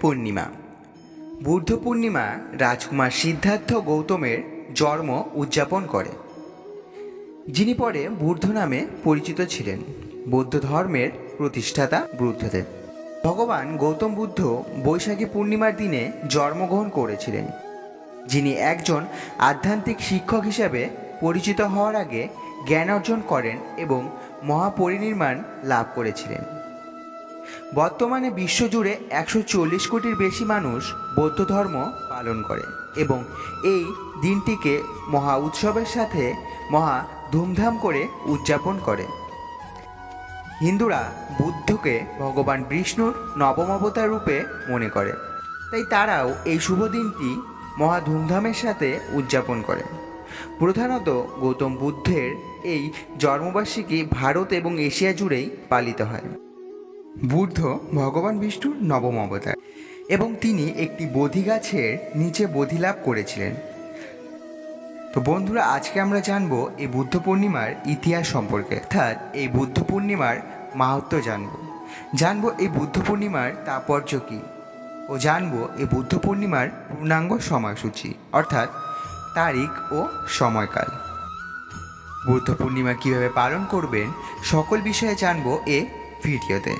পূর্ণিমা বুদ্ধ পূর্ণিমা রাজকুমার সিদ্ধার্থ গৌতমের জন্ম উদযাপন করে। যিনি পরে বুদ্ধ নামে পরিচিত ছিলেন। বৌদ্ধ ধর্মের প্রতিষ্ঠাতা বুদ্ধদেব। ভগবান গৌতম বুদ্ধ বৈশাখী পূর্ণিমার দিনে জন্মগ্রহণ করেছিলেন। যিনি একজন আধ্যাত্মিক শিক্ষক হিসাবে পরিচিত হওয়ার আগে জ্ঞান অর্জন করেন এবং মহাপরিনির্মাণ লাভ করেছিলেন। বর্তমানে বিশ্বজুড়ে একশো চল্লিশ কোটির বেশি মানুষ বৌদ্ধ ধর্ম পালন করে এবং এই দিনটিকে মহা উৎসবের সাথে মহা ধুমধাম করে উদযাপন করে। হিন্দুরা বুদ্ধকে ভগবান বিষ্ণুর নবম অবতার রূপে মনে করে। তাই তারাও এই শুভ দিনটি মহা ধুমধামের সাথে উদযাপন করে। প্রধানত গৌতম বুদ্ধের এই জন্মবার্ষিকী ভারত এবং এশিয়া জুড়েই পালিত হয়। বুদ্ধ ভগবান বিষ্ণুর নবম অবতার এবং তিনি একটি বোধি গাছের নিচে বোধি লাভ করেছিলেন। তো বন্ধুরা, আজকে আমরা জানব এই বুদ্ধ পূর্ণিমার ইতিহাস সম্পর্কে। অর্থাৎ এই বুদ্ধ পূর্ণিমার মাহাত্ম জানব। জানব এই বুদ্ধ পূর্ণিমার তাৎপর্য কী ও জানব এই বুদ্ধ পূর্ণিমার পূর্ণাঙ্গ সময়সূচি, অর্থাৎ তারিখ ও সময়কাল। বুদ্ধ পূর্ণিমা কীভাবে পালন করবেন সকল বিষয়ে জানব এ ভিডিওতে।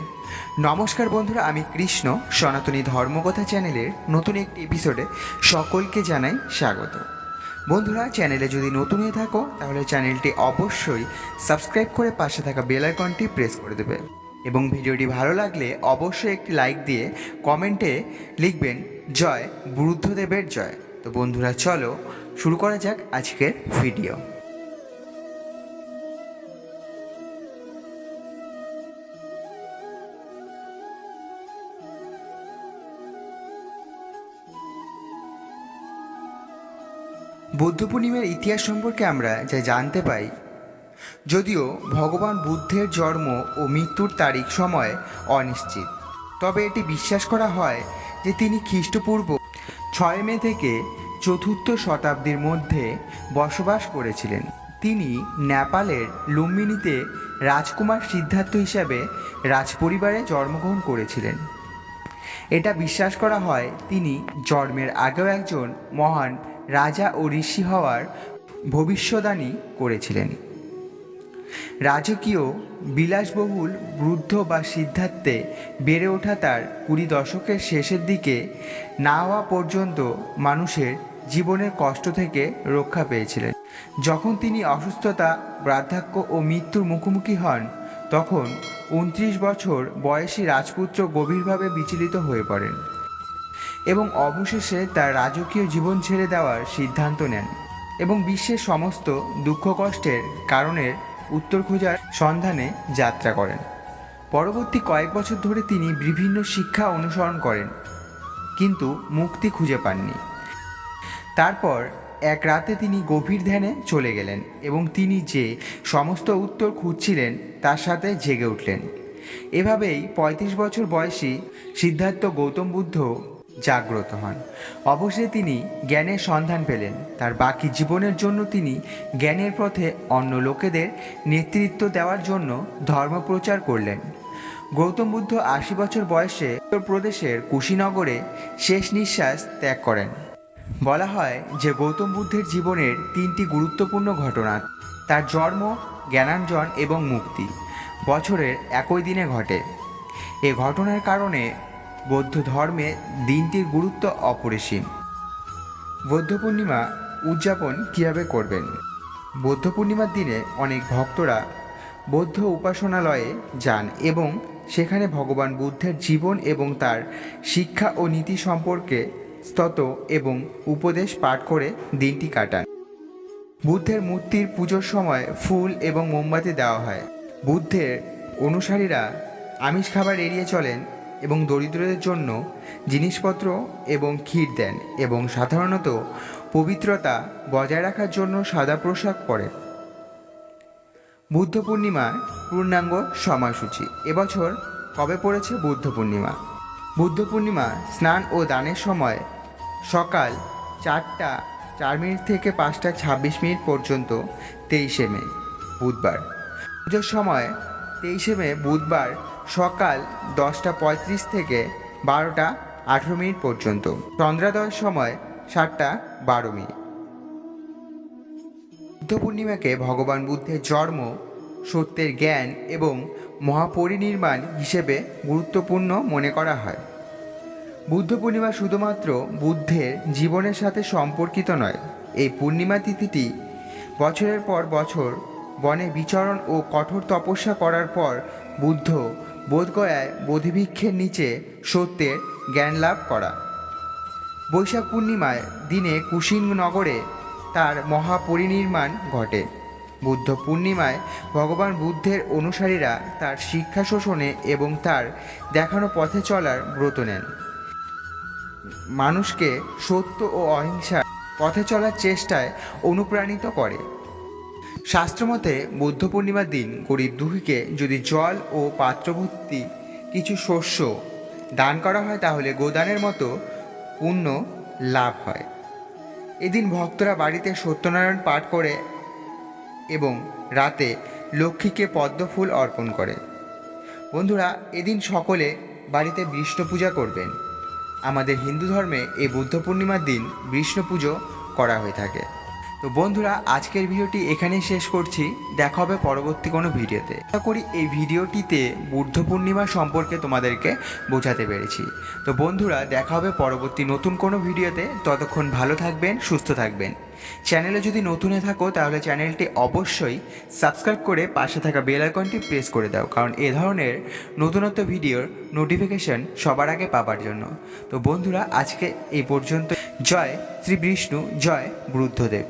নমস্কার বন্ধুরা, আমি কৃষ্ণ, সনাতনী ধর্মকথা চ্যানেলের নতুন একটি এপিসোডে সকলকে জানাই স্বাগত। বন্ধুরা, চ্যানেলে যদি নতুন হয়ে থাকো, তাহলে চ্যানেলটি অবশ্যই সাবস্ক্রাইব করে পাশে থাকা বেল আইকনটি প্রেস করে দেবে। এবং ভিডিওটি ভালো লাগলে অবশ্যই একটি লাইক দিয়ে কমেন্টে লিখবেন, জয় বুদ্ধদেবের জয়। তো বন্ধুরা, চলো শুরু করা যাক আজকের ভিডিও বুদ্ধ পূর্ণিমার ইতিহাস সম্পর্কে আমরা যা জানতে পাই, যদিও ভগবান বুদ্ধের জন্ম ও মৃত্যুর তারিখ সময় অনিশ্চিত। তবে এটি বিশ্বাস করা হয় যে তিনি খ্রিস্টপূর্ব ছয় মে থেকে চতুর্থ শতাব্দীর মধ্যে বসবাস করেছিলেন। তিনি নেপালের লুম্বিনীতে রাজকুমার সিদ্ধার্থ হিসাবে রাজপরিবারে জন্মগ্রহণ করেছিলেন। এটা বিশ্বাস করা হয় তিনি জন্মের আগেও একজন মহান রাজা ও ঋষি হওয়ার ভবিষ্যদ্বাণী করেছিলেন। রাজকীয় বিলাসবহুল বৃদ্ধ বা সিদ্ধার্থে বেড়ে ওঠা তার কুড়ি দশকের শেষের দিকে না হওয়া পর্যন্ত মানুষের জীবনের কষ্ট থেকে রক্ষা পেয়েছিলেন। যখন তিনি অসুস্থতা, বার্ধক্য ও মৃত্যুর মুখোমুখি হন, তখন উনত্রিশ বছর বয়সী রাজপুত্র গভীরভাবে বিচলিত হয়ে পড়েন। এবং অবশেষে তার রাজকীয় জীবন ছেড়ে দেওয়ার সিদ্ধান্ত নেন এবং বিশ্বের সমস্ত দুঃখ কষ্টের কারণের উত্তর খোঁজার সন্ধানে যাত্রা করেন। পরবর্তী কয়েক বছর ধরে তিনি বিভিন্ন শিক্ষা অনুসরণ করেন, কিন্তু মুক্তি খুঁজে পাননি। তারপর এক রাতে তিনি গভীর ধ্যানে চলে গেলেন এবং তিনি যে সমস্ত উত্তর খুঁজছিলেন তার সাথে জেগে উঠলেন। এভাবেই ৩৫ বছর বয়সী সিদ্ধার্থ গৌতম বুদ্ধ জাগ্রত হন। অবশেষে তিনি জ্ঞানের সন্ধান পেলেন। তার বাকি জীবনের জন্য তিনি জ্ঞানের পথে অন্য লোকেদের নেতৃত্ব দেওয়ার জন্য ধর্ম প্রচার করলেন। গৌতম বুদ্ধ আশি বছর বয়সে উত্তরপ্রদেশের কুশীনগরে শেষ নিঃশ্বাস ত্যাগ করেন। বলা হয় যে গৌতম বুদ্ধের জীবনের তিনটি গুরুত্বপূর্ণ ঘটনা, তার জন্ম জ্ঞানাঞ্জন এবং মুক্তি, বছরের একই দিনে ঘটে। এ ঘটনার কারণে বৌদ্ধ ধর্মে দিনটির গুরুত্ব অপরিসীম। বৌদ্ধ পূর্ণিমা উদযাপন কীভাবে করবেন? বৌদ্ধ পূর্ণিমার দিনে অনেক ভক্তরা বৌদ্ধ উপাসনালয়ে যান এবং সেখানে ভগবান বুদ্ধের জীবন এবং তার শিক্ষা ও নীতি সম্পর্কে স্তত এবং উপদেশ পাঠ করে দিনটি কাটান। বুদ্ধের মূর্তির পুজোর সময় ফুল এবং মোমবাতি দেওয়া হয়। বুদ্ধের অনুসারীরা আমিষ খাবার এড়িয়ে চলেন এবং দরিদ্রদের জন্য জিনিসপত্র এবং ক্ষীর দেন এবং সাধারণত পবিত্রতা বজায় রাখার জন্য সাদা পোশাক পরেন। বুদ্ধ পূর্ণিমার পূর্ণাঙ্গ সময়সূচি। এবছর কবে পড়েছে বুদ্ধ পূর্ণিমা বুদ্ধ পূর্ণিমা স্নান ও দানের সময় সকাল চারটা চার মিনিট থেকে পাঁচটা ছাব্বিশ মিনিট পর্যন্ত তেইশে মে, বুধবার। পুজোর সময় তেইশে মে, বুধবার সকাল দশটা পঁয়ত্রিশ থেকে বারোটা আঠেরো মিনিট পর্যন্ত। চন্দ্রাদয়ের সময় সাতটা বারো মিনিট। বুদ্ধ পূর্ণিমাকে ভগবান বুদ্ধের জন্ম, সত্যের জ্ঞান এবং মহাপরিনির্মাণ হিসেবে গুরুত্বপূর্ণ মনে করা হয়। বুদ্ধ পূর্ণিমা শুধুমাত্র বুদ্ধের জীবনের সাথে সম্পর্কিত নয়, এই পূর্ণিমা তিথিটি বছরের পর বছর বনে বিচরণ ও কঠোর তপস্যা করার পর বুদ্ধ বোধগয়ায় বোধিবৃক্ষের নিচে সত্যের জ্ঞান লাভ করা। বৈশাখ পূর্ণিমায় দিনে কুশিনগরে তার মহাপরিনির্মাণ ঘটে। বুদ্ধ পূর্ণিমায় ভগবান বুদ্ধের অনুসারীরা তার শিক্ষা শোষণে এবং তার দেখানো পথে চলার ব্রত নেন। মানুষকে সত্য ও অহিংসার পথে চলার চেষ্টায় অনুপ্রাণিত করে। শাস্ত্রমতে বুদ্ধ পূর্ণিমার দিন গরিব দুঃখীকে যদি জল ও পাত্রভর্তি কিছু শস্য দান করা হয়, তাহলে গোদানের মতো পুণ্য লাভ হয়। এদিন ভক্তরা বাড়িতে সত্যনারায়ণ পাঠ করে এবং রাতে লক্ষ্মীকে পদ্মফুল অর্পণ করে। বন্ধুরা, এদিন সকলে বাড়িতে বিষ্ণু পূজা করবেন। আমাদের হিন্দু ধর্মে এই বুদ্ধ পূর্ণিমার দিন বিষ্ণু পুজো করা হয়ে থাকে। তো বন্ধুরা, আজকের ভিডিওটি এখানেই শেষ করছি। দেখা হবে পরবর্তী কোনো ভিডিওতে। আশা করি এই ভিডিওটিতে বুদ্ধ পূর্ণিমা সম্পর্কে তোমাদেরকে বোঝাতে পেরেছি। তো বন্ধুরা, দেখা হবে পরবর্তী নতুন কোনো ভিডিওতে। ততক্ষণ ভালো থাকবেন, সুস্থ থাকবেন। চ্যানেলে যদি নতুন থাকো, তাহলে চ্যানেলটি অবশ্যই সাবস্ক্রাইব করে পাশে থাকা বেল আইকনটি প্রেস করে দাও, কারণ এ ধরনের নতুনত্ব ভিডিওর নোটিফিকেশন সবার আগে পাবার জন্য। তো বন্ধুরা, আজকে এই পর্যন্ত জয় শ্রী বিষ্ণু, জয় বুদ্ধদেব।